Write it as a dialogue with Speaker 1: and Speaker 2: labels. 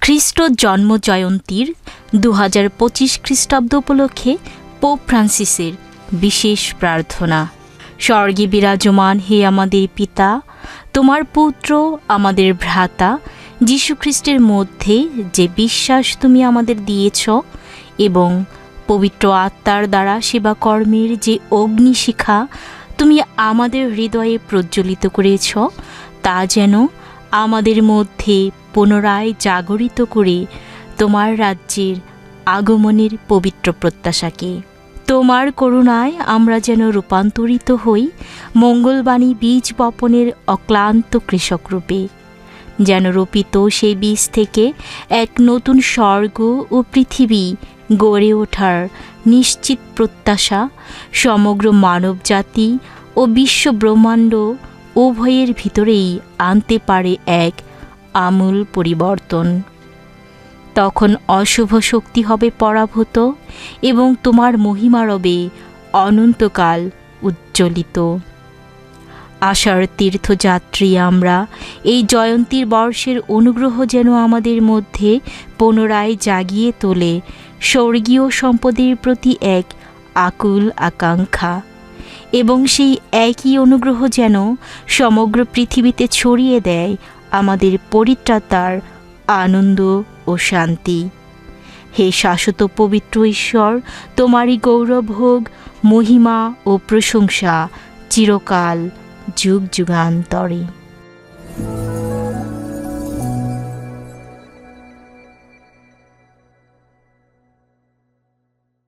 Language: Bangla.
Speaker 1: খ্রিস্ট জন্ম জয়ন্তীর দু হাজার পঁচিশ খ্রিস্টাব্দ উপলক্ষে পোপ ফ্রান্সিসের বিশেষ প্রার্থনা। স্বর্গে বিরাজমান হে আমাদের পিতা, তোমার পুত্র, আমাদের ভ্রাতা যীশুখ্রিস্টের মধ্যে যে বিশ্বাস তুমি আমাদের দিয়েছ এবং পবিত্র আত্মার দ্বারা সেবা কর্মের যে অগ্নিশিখা তুমি আমাদের হৃদয়ে প্রজ্বলিত করেছ, তা যেন আমাদের মধ্যে পুনরায় জাগরিত করে তোমার রাজ্যের আগমনের পবিত্র প্রত্যাশাকে। তোমার করুণায় আমরা যেন রূপান্তরিত হই মঙ্গলবাণী বীজ বপনের অক্লান্ত কৃষকরূপে যেন রোপিত সেই বীজ থেকে এক নতুন স্বর্গ ও পৃথিবী গড়ে ওঠার নিশ্চিত প্রত্যাশা সমগ্র মানবজাতি ও বিশ্ব ব্রহ্মাণ্ড উভয়ের ভিতরেই আনতে পারে এক আমূল পরিবর্তন। তখন অশুভ শক্তি হবে পরাভূত এবং তোমার মহিমা রবে অনন্তকাল উজ্জ্বলিত। আশার তীর্থযাত্রী আমরা, এই জয়ন্তীর বর্ষের অনুগ্রহ যেন আমাদের মধ্যে পুনরায় জাগিয়ে তোলে, স্বর্গীয় সম্পদের প্রতি এক আকুল আকাঙ্ক্ষা। এবং সেই একই অনুগ্রহ যেন সমগ্র পৃথিবীতে ছড়িয়ে দেয় আমাদের পরিত্রাতার আনন্দ ও শান্তি। হে শাশ্বত পবিত্র ঈশ্বর, তোমারই গৌরব হোক, মহিমা ও প্রশংসা চিরকাল যুগ যুগান্তরে।